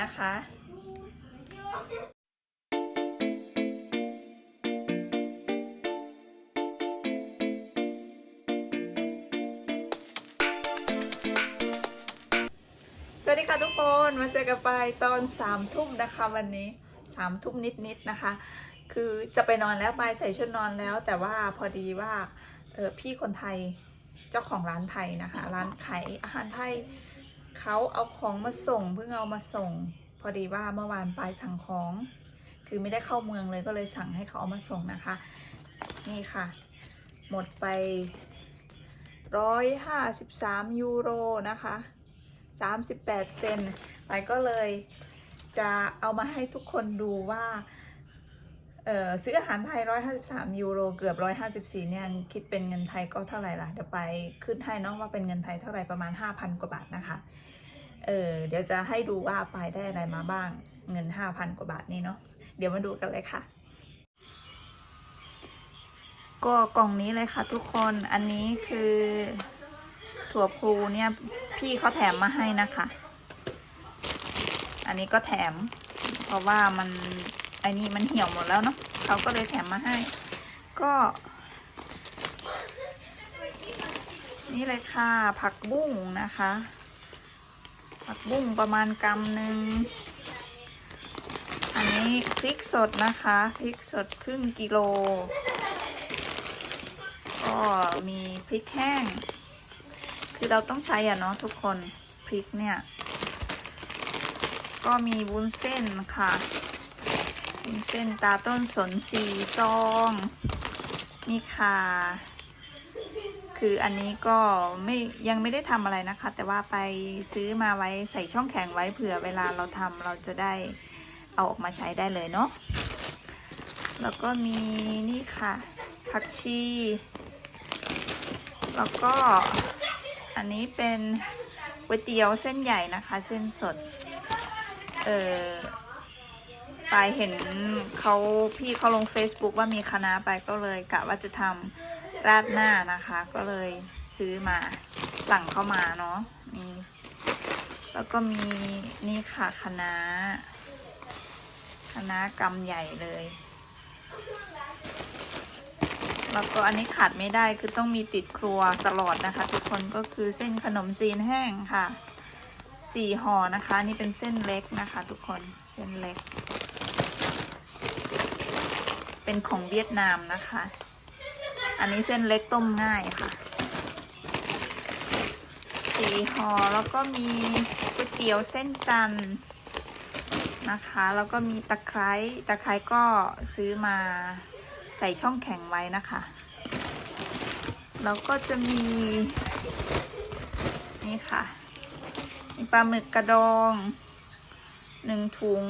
นะคะสวัสดีค่ะทุกคนมาเจอกันไปตอนสามทุ่มนะคะวันนี้สามทุ่มนิดๆนะคะ คือจะไปนอนแล้วไปใส่ชุดนอนแล้ว แต่ว่าพอดีว่าเออพี่คนไทยเจ้าของร้านไทยนะคะ ร้านขายอาหารไทย เขาเอาของมาส่งเพิ่งเอามาส่ง พอดีว่าเมื่อวานไปสั่งของ คือไม่ได้เข้าเมืองเลยก็เลยสั่งให้เขาเอามาส่งนะคะ นี่ค่ะ หมดไปร้อยห้าสิบสามยูโรนะคะ38เซนไปก็เลยจะเอามาให้ทุกคนดูว่า ซื้ออาหารไทย 153 ยูโรเกือบ 154 เนี่ยคิดเป็นเงินไทยก็เท่าไหร่ล่ะ เดี๋ยวไปขึ้นให้เน้องว่าเป็นเงินไทยเท่าไหร่ประมาณ 5,000 กว่าบาทนะคะ เออเดี๋ยวจะให้ดูว่าไปได้อะไรมาบ้างเงิน 5,000 กว่าบาทนี่เนาะเดี๋ยวมาดูกันเลยค่ะ ก็กล่องนี้เลยค่ะทุกคนอันนี้คือถั่วพูเนี่ยพี่เขาแถมมาให้นะคะ อันนี้ก็แถม เพราะว่ามัน อ้นี่มันเหี่ยวหมดแล้วเนาะเขาก็เลยแถมมาให้ ก็ นี่เลยค่ะผักบุ้งนะคะ ผักบุ้งประมาณกำหนึ่งอันนี้พริกสดนะคะพริกสดครึ่งกิโล ก็มีพริกแห้ง คือเราต้องใช้อะเนาะทุกคนพริกเนี่ย ก็มีวุ้นเส้นค่ะ วุ้นเส้นตาต้นสนสี่ซอง นี่ค่ะ คืออันนี้ก็ไม่ยังไม่ได้ทำอะไรนะคะ แต่ว่าไปซื้อมาไว้ใส่ช่องแข็งไว้เผื่อเวลาเราทำเราจะได้เอาออกมาใช้ได้เลยเนาะ แล้วก็มีนี่ค่ะ ผักชี แล้วก็อันนี้เป็นก๋วยเตี๋ยวเส้นใหญ่นะคะ เส้นสด เออ ปายเห็นเขาพี่เขาลง Facebook ว่ามีคณะไปก็เลยกะว่าจะทำราดหน้านะคะ ก็เลยซื้อมาสั่งเข้ามาเนาะนี่แล้วก็มีนี่ค่ะคณะคณะกำใหญ่เลย แล้วก็อันนี้ขาดไม่ได้คือต้องมีติดครัวตลอดนะคะ ทุกคนก็คือเส้นขนมจีนแห้งค่ะ สี่ห่อนะคะ นี่เป็นเส้นเล็กนะคะ ทุกคนเส้นเล็ก เป็นของเวียดนามนะคะ อันนี้เส้นเล็กต้มง่ายค่ะสี่ห่อแล้วก็มีก๋วยเตี๋ยวเส้นจันทร์นะคะ แล้วก็มีตะไคร้ตะไคร้ก็ซื้อมาใส่ช่องแข็งไว้นะคะ แล้วก็จะมี นี่ค่ะ มีปลาหมึกกระดองหนึ่งถุง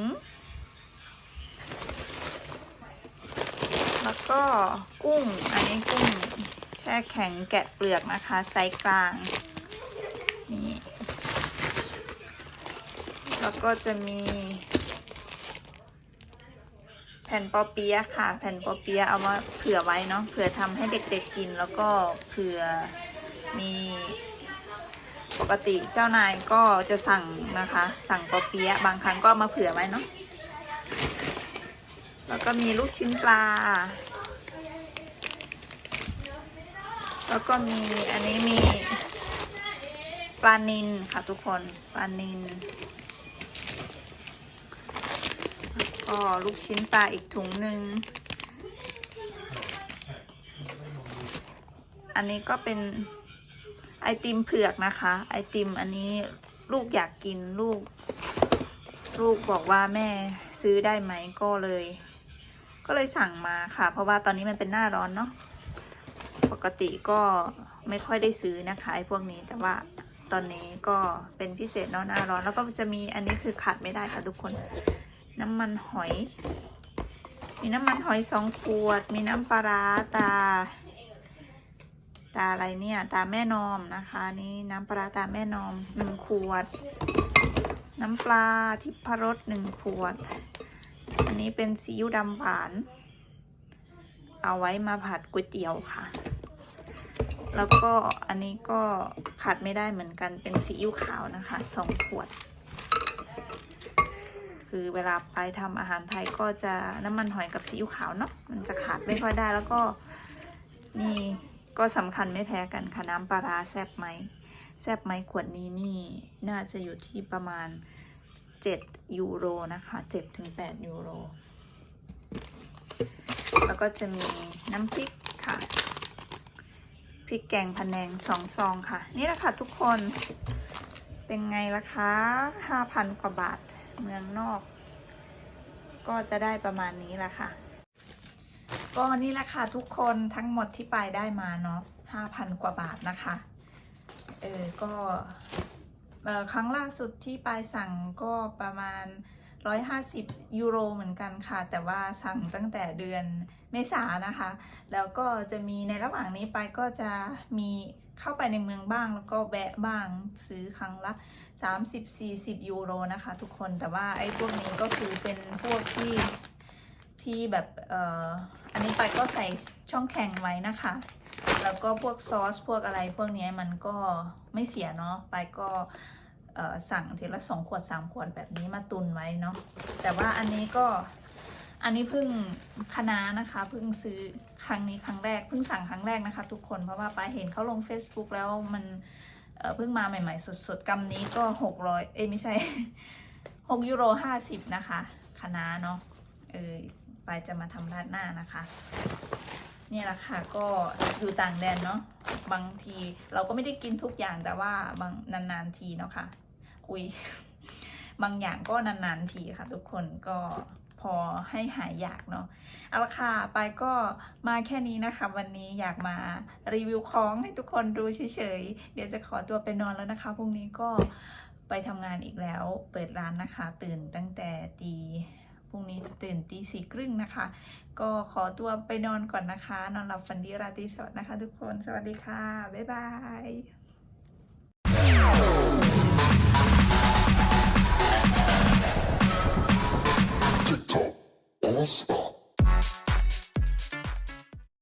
แล้วก็กุ้ง อันนี้กุ้ง แช่แข็งแกะเปลือกนะคะ ไซส์กลาง นี่ แล้วก็จะมี แผ่นปอเปี๊ยะค่ะ แผ่นปอเปี๊ยะเอามาเผื่อไว้เนาะ เผื่อทำให้เด็กๆกิน แล้วก็เผื่อมี ปกติเจ้านายก็จะสั่งนะคะ สั่งปอเปี๊ยะบางครั้งก็มาเผื่อไว้เนาะแล้วก็มีลูกชิ้นปลา แล้วก็มีอันนี้มีปลานินค่ะทุกคนปลานินก็ลูกชิ้นปลาอีกถุงหนึ่ง อันนี้ก็เป็น ไอติมเผือกนะคะ ไอติมอันนี้ลูกอยากกินลูก ลูกบอกว่าแม่ซื้อได้ไหมก็เลย ก็เลยสั่งมาค่ะ เพราะว่าตอนนี้มันเป็นหน้าร้อนเนาะปกติก็ไม่ค่อยได้ซื้อนะคะไอพวกนี้แต่ว่าตอนนี้ก็เป็นพิเศษเนาะหน้าร้อนแล้วก็จะมีอันนี้คือขาดไม่ได้ค่ะทุกคน น้ำมันหอย มีน้ำมันหอยสองขวด มีน้ำปลาร้าตา ตาอะไรเนี่ย ตาแม่นอมนะคะ นี่น้ำปลาตาแม่นอมหนึ่งขวด น้ำปลาทิพรสหนึ่งขวด อันนี้เป็นซีอิ๊วดำหวาน เอาไว้มาผัดก๋วยเตี๋ยวค่ะ แล้วก็อันนี้ก็ขาดไม่ได้เหมือนกันเป็นซีอิ๊วขาวนะคะสองขวด คือเวลาไปทำอาหารไทยก็จะน้ำมันหอยกับซีอิ๊วขาวเนาะมันจะขาดไม่ค่อยได้แล้วก็นี่ ก็สำคัญไม่แพ้กันค่ะน้ำปลาร้าแซบไหมแซบไหมขวดนี้นี่น่าจะอยู่ที่ประมาณ 7 ยูโรนะคะ7ถึง8ยูโร แล้วก็จะมีน้ำพริกค่ะพริกแกงพะแนงสองซองค่ะ นี่แหละค่ะทุกคนเป็นไงล่ะคะ5,000 กว่าบาทเมืองนอก ก็จะได้ประมาณนี้แหละค่ะ ก็นี่แหละค่ะทุกคนทั้งหมดที่ไปได้มาเนาะ5,000กว่าบาทนะคะ เออก็เออครั้งล่าสุดที่ไปสั่งก็ประมาณ 150 ยูโรเหมือนกันค่ะ แต่ว่าสั่งตั้งแต่เดือนเมษานะคะ แล้วก็จะมีในระหว่างนี้ไปก็จะมีเข้าไปในเมืองบ้างแล้วก็แวะบ้างซื้อครั้งละ 30-40 ยูโรนะคะ ทุกคนแต่ว่าไอ้พวกนี้ก็คือเป็นพวกที่ ที่แบบเอ่ออันนี้ไปก็ใส่ช่องแข็งไว้นะคะ แล้วก็พวกซอสพวกอะไรพวกนี้มันก็ไม่เสียเนาะไปก็เอ่อสั่งทีละสองขวดสามขวดแบบนี้มาตุนไว้เนาะแต่ว่าอันนี้ก็อันนี้เพิ่งคณะนะคะเพิ่งซื้อครั้งนี้ครั้งแรกเพิ่งสั่งครั้งแรกนะคะ ทุกคนเพราะว่าไปเห็นเขาลง Facebook แล้วมันเเพิ่งมาใหม่ ๆ สดๆกำนี้ก็หกร้อยเอ้ยไม่ใช่หกยูโรห้าสิบนะคะคณะเนาะเออ ไปจะมาทำราดหน้านะคะนี่แหละค่ะก็อยู่ต่างแดนเนาะบางทีเราก็ไม่ได้กินทุกอย่างแต่ว่าบางนานๆทีเนาะค่ะอุ้ยบางอย่างก็นานๆทีค่ะ ทุกคนก็พอให้หายอยากเนาะเอาละค่ะไปก็มาแค่นี้นะคะ วันนี้อยากมารีวิวของให้ทุกคนดูเฉยๆเดี๋ยวจะขอตัวไปนอนแล้วนะคะพรุ่งนี้ก็ไปทำงานอีกแล้วเปิดร้านนะคะ ตื่นตั้งแต่ตี พรุ่งนี้จะตื่นตีสี่ครึ่งนะคะ ก็ขอตัวไปนอนก่อนนะคะ นอนหลับฝันดีราตรีสวัสดิ์นะคะ ทุกคน สวัสดีค่ะ บ๊ายบาย All Star.